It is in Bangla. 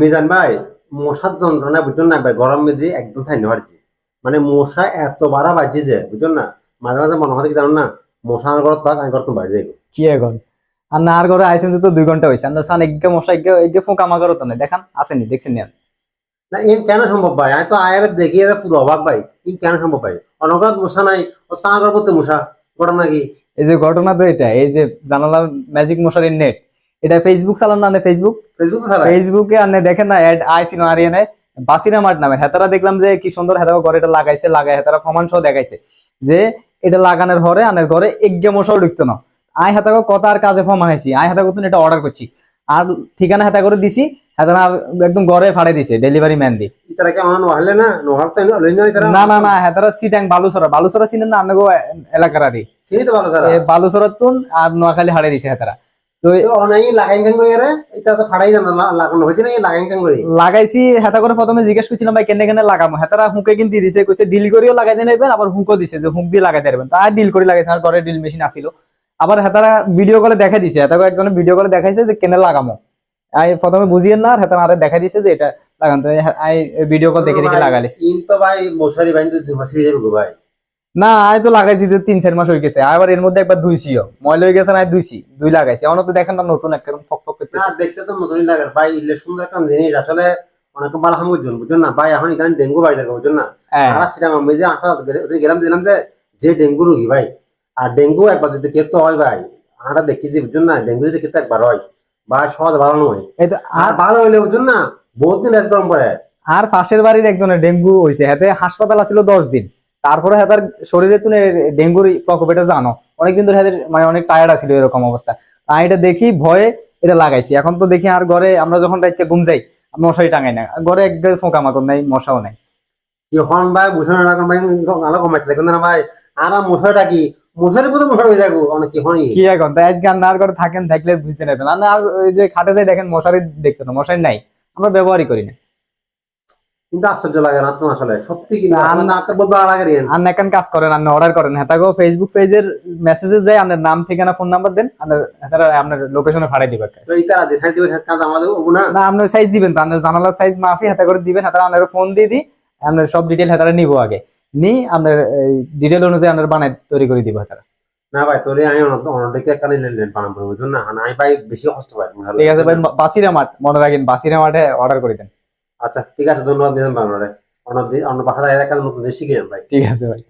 মিজান ভাই মশার যন্ত্রণা বুঝুন না ভাই গরম মেঝে একদম থাইনে পারছি মানে মশা এত বাড়া বাজছে যে বুঝুন না? মাঝে মাঝে মনে হয় কি জানো না মশা আমার ঘর থাক আমি ঘর তুমি বাড়ি যাই কি এখন আর না আর ঘরে আইসেন তো দুই ঘণ্টা হয়েছে আমরা সান এগে মশা এগে এগে ফোঁকা ঘরে তো নাই। দেখান আসেনি দেখছেন না না ইন কেন সম্ভব ভাই? আমি তো আয়ের দেখি এরা পুরো অবাক ভাই। ইন কেন সম্ভব ভাই? অনগত মশা নাই ও ঘর করতে মশা ঘটনা নাকি এই যে ঘটনা তো এটা এই যে জানালার ম্যাজিক মশারির নেট এটা ফেসবুক চালান না ফেসবুক ফেসবুক আর দেখেন না অ্যাড আইসি না আরিয়ানে বাসিরা মাঠ নামে হেতারা দেখলাম যে কি সুন্দর হেতারা ঘরে এটা লাগাইছে লাগাই হেতারা প্রমাণ সহ দেখাইছে যে এটা লাগানোর ঘরে আনের ঘরে এগে মশাও ঢুকতো না। আই হাতাকে কথা আর কাজে ফর্ম আনাইছি আই হাতা করতেন এটা অর্ডার করছি। আর ঠিকানা হাতা করে দিছি হেতারা আর একদম ঘরে ফাড়াই দিছে ডেলিভারি ম্যান দি। না? না না না হেতারা সিটাং বালুসরা। বালুসরা চিনেন না আপনাকে এলাকার এ বালুসরা। তুন আর নোয়াখালী হারাই দিছে হেতারা। করে করে? লাগাইছি হেতা করে প্রথমে জিজ্ঞেস করছিলাম ভাই কেনে কেনে লাগাবো হেতারা হুঁকে কিন্তু দিছে কইছে ডিল করেও লাগাই দিয়ে নেবেন আবার দিছে যে হুঁক দিয়ে লাগাই দেবেন ডিল করে লাগাইছে আর ঘরে ডিল মেশিন আসিল। আবার হেতারা ভিডিও কলে দেখাই দিছে হেতাকে একজনে ভিডিও কলে দেখাইছে যে কেনে লাগামো? আই প্রথমে বুঝিয়েন না হেতারা আরে দেখাই দিছে যে এটা লাগান। তো আই ভিডিও কল দেখে দেখে লাগালিস ইন তো ভাই মশারি বাইন তো মশারি যাবে গো ভাই। না আই তো লাগাইছি যে তিন চার মাস হয়ে গেছে। আবার এর মধ্যে একবার ধুইছিও ময়লা হয়ে গেছে না ধুইছি। দুই লাগাইছি। এখন তো দেখেন না নতুন একটা ফক ফক না দেখতে তো নতুনই লাগে। ভাই ইলে সুন্দর একটা জিনিস। আসলে অনেক ভালো হাম বুঝুন বুঝুন না? ভাই এখন ইদানি ডেঙ্গু বাড়ি থাকে বুঝুন না? হ্যাঁ। আর সেটা আমি যে আসা ওদের গেলাম দিলাম যে যে ডেঙ্গু রোগী ভাই। আর ডেঙ্গু একবার যদি খেতে হয় ভাই দেখি যে বুঝুন না? ডেঙ্গু যদি খেতে একবার হয় ভাই সহজ ভালো নয়। এই তো আর ভালো হইলে বুঝুন না বহুত দিন রেস্ট গরম পড়ে আর পাশের বাড়ির একজনের ডেঙ্গু হয়েছে হাতে হাসপাতাল আছিল দশ দিন। তারপরে হাতার শরীরে তুমি ডেঙ্গুর প্রকোপ এটা জানো। অনেকদিন ধরে হাতের মানে অনেক টায়ার্ড আছিল এরকম অবস্থা। আমি এটা দেখি ভয়ে এটা লাগাইছি। এখন তো দেখি আর ঘরে আমরা যখন রাইতে ঘুম যাই মশারি টাঙাই না। ঘরে একদম ফোঁকা মাকড় নাই মশাও নাই। যখন ভাই ভাই আলো কমাইতে লাগে না ভাই আর মশারিটা কি? মশারি মশারি হয়ে যাব অনেক কি এখন? তাই আজকে আর ঘরে থাকেন থাকলে বুঝতে নেবেন আর না আর ওই যে খাটে যাই দেখেন মশারি দেখতে না মশারি নাই। আমরা ব্যবহারই করি না। কিন্তু আশ্চর্য লাগে না তো আসলে? সত্যি কিন্তু না, না তো বলব লাগে। আর নেকান কাজ করেন আপনি অর্ডার করেন হেতাগো ফেসবুক পেজের মেসেজে যায় আপনার নাম ঠিকানা ফোন নাম্বার দেন। হেতারা আপনার লোকেশনে ফাড়াই দিবে তো তারা যে সাইড দিবে কাজ আমাদের না না আপনার সাইজ দিবেন আপনার সাইজ মাফি হাতে করে দিবেন। হাতারা আপনার ফোন দিয়ে দিই আপনার সব ডিটেল হাতারা নিবো আগে। নি আপনার ডিটেল অনুযায়ী আপনার বানাই তৈরি করে দিব হাতারা না ভাই তোরে আমি অন্যদিকে কানে বানাবো বুঝুন না? আমি ভাই বেশি কষ্ট পাই ঠিক আছে ভাই বাসিরা মাঠ মনে রাখেন বাসিরা মাঠে অর্ডার করে দেন। আচ্ছা ঠিক আছে, ধন্যবাদ দিলাম বাংলারে অন্য অন্য ভাষা এলাকার দেশ শিখে যান ভাই। ঠিক আছে ভাই।